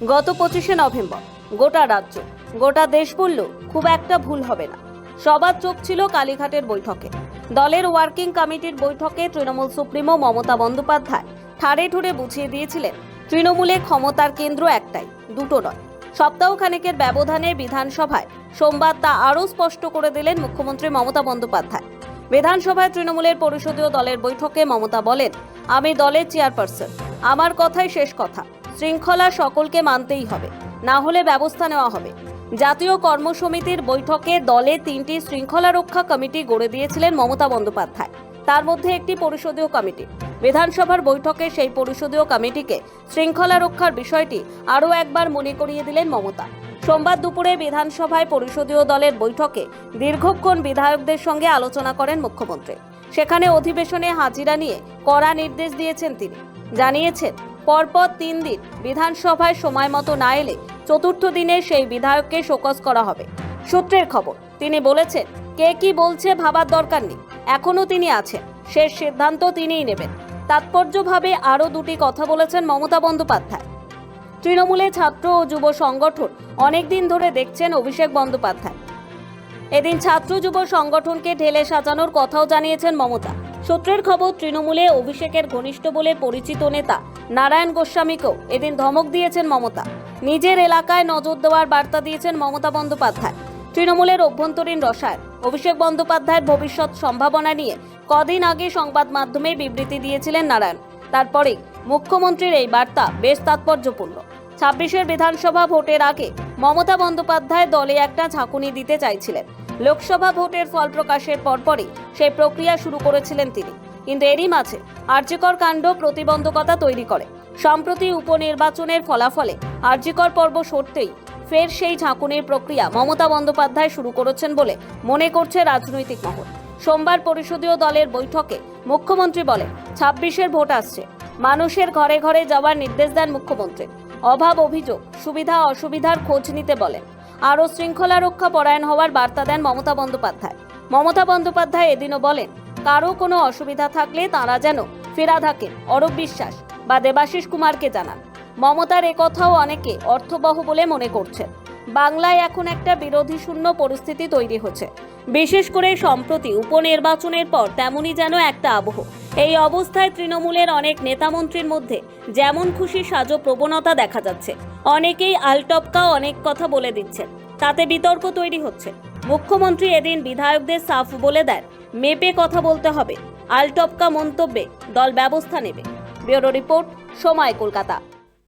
গত পঁচিশে নভেম্বর, গোটা রাজ্য, গোটা দেশ বলল খুব একটা ভুল হবে না। সবার চোখ ছিল কালীঘাটের বৈঠকে। দলের ওয়ার্কিং কমিটির বৈঠকে তৃণমূল সুপ্রিমো মমতা বন্দ্যোপাধ্যায় ঠাড়ে ঠুড়ে বুঝিয়ে দিয়েছিলেন, তৃণমূলে ক্ষমতার কেন্দ্র একটাই, দুটো নয়। সপ্তাহখানেকের ব্যবধানে বিধানসভায় সোমবার তা আরও স্পষ্ট করে দিলেন মুখ্যমন্ত্রী মমতা বন্দ্যোপাধ্যায়। বিধানসভায় তৃণমূলের পরিষদীয় দলের বৈঠকে মমতা বলেন, আমি দলের চেয়ারপারসন, আমার কথাই শেষ কথা। শৃঙ্খলা সকলকে মানতেই হবে। না হলে ব্যবস্থা নেওয়া হবে। জাতীয় কর্মসমিতির বৈঠকে দলে তিনটি শৃঙ্খলা রক্ষা কমিটি গড়ে দিয়েছিলেন মমতা বন্দ্যোপাধ্যায়। তার মধ্যে একটি পরিষদীয় কমিটি। বিধানসভার বৈঠকে সেই পরিষদীয় কমিটিকে শৃঙ্খলা রক্ষার বিষয়টি আরও একবার মনে করিয়ে দিলেন মমতা। সোমবার দুপুরে বিধানসভায় পরিষদীয় দলের বৈঠকে দীর্ঘক্ষণ বিধায়কদের সঙ্গে আলোচনা করেন মুখ্যমন্ত্রী। সেখানে অধিবেশনে হাজিরা নিয়ে কড়া নির্দেশ দিয়েছেন তিনি। জানিয়েছেন পরপর তিন দিন বিধানসভায় সময় মতো না এলে চতুর্থ দিনে সেই বিধায়ককে শোকজ করা হবে। সূত্রের খবর, তিনি বলেছেন, কে কি বলছে ভাবার দরকার নেই এখনও তিনি আছেন, শেষ সিদ্ধান্ত তিনিই নেবেন। তাৎপর্যভাবে আরও দুটি কথা বলেছেন মমতা বন্দ্যোপাধ্যায়। তৃণমূলে ছাত্র ও যুব সংগঠন অনেকদিন ধরে দেখছেন অভিষেক বন্দ্যোপাধ্যায়। এদিন ছাত্র যুব সংগঠনকে ঢেলে সাজানোর কথাও জানিয়েছেন মমতা। সূত্রের খবর, তৃণমূলে অভিষেকের ঘনিষ্ঠ বলে পরিচিত নেতা নারায়ণ গোস্বামীকেও এদিন ধমক দিয়েছেন মমতা। নিজের এলাকায় নজর দেওয়ার বার্তা দিয়েছেন মমতা বন্দ্যোপাধ্যায়। তৃণমূলের অভ্যন্তরীণ রসায়ন, অভিষেক বন্দ্যোপাধ্যায়ের ভবিষ্যৎ সম্ভাবনা নিয়ে কদিন আগে সংবাদ মাধ্যমে বিবৃতি দিয়েছিলেন নারায়ণ। তারপরেই মুখ্যমন্ত্রীর এই বার্তা বেশ তাৎপর্যপূর্ণ। ছাব্বিশের বিধানসভা ভোটের আগে মমতা বন্দ্যোপাধ্যায় দলে একটা ঝাঁকুনি দিতে চাইছিলেন। লোকসভা ভোটের ফল প্রকাশের পরপরই সেই প্রক্রিয়া শুরু করেছিলেন তিনি। কিন্তু এরই মাঝে আর্যিকর কাণ্ড প্রতিবন্ধকতা তৈরি করে। সম্প্রতি উপনির্বাচনের ফলাফলে আর্যিকর পর্ব সরতেই ফের সেই ঝাঁকুনির প্রক্রিয়া মমতা বন্দ্যোপাধ্যায় শুরু করেছেন বলে মনে করছে রাজনৈতিক মহল। সোমবার পরিষদীয় দলের বৈঠকে মুখ্যমন্ত্রী বলেন, ছাব্বিশের ভোট আসছে। মানুষের ঘরে ঘরে যাওয়ার নির্দেশ দেন মুখ্যমন্ত্রী। অভাব অভিযোগ, সুবিধা অসুবিধার খোঁজ নিতে বলেন। আরও শৃঙ্খলা রক্ষা পরায়ণ হওয়ার বার্তা দেন মমতা বন্দ্যোপাধ্যায়। মমতা বন্দ্যোপাধ্যায় এদিনও বলেন কারও কোনো অসুবিধা থাকলে তারা যেন ফেরা থাকেন অরূপ বিশ্বাস বা দেবাশিস কুমারকে জানান। মমতার একথাও অনেকে অর্থবহ বলে মনে করছেন। বাংলায় এখন একটা বিরোধী শূন্য পরিস্থিতি তৈরি হচ্ছে। বিশেষ করে সম্প্রতি উপনির্বাচনের পর তেমনই যেন একটা আবহ। এই অবস্থায় তৃণমূলের অনেক নেতামন্ত্রীর মধ্যে যেমন খুশি সাজো প্রবণতা দেখা যাচ্ছে। অনেকেই আলটপকা অনেক কথা বলে দিচ্ছেন। তাতে বিতর্ক তৈরি হচ্ছে। মুখ্যমন্ত্রী এদিন বিধায়কদের সাফ বলে দেন, মেপে কথা বলতে হবে। আলটপকা মন্তব্যে দল ব্যবস্থা নেবে। ব্যুরো রিপোর্ট, সময় কলকাতা।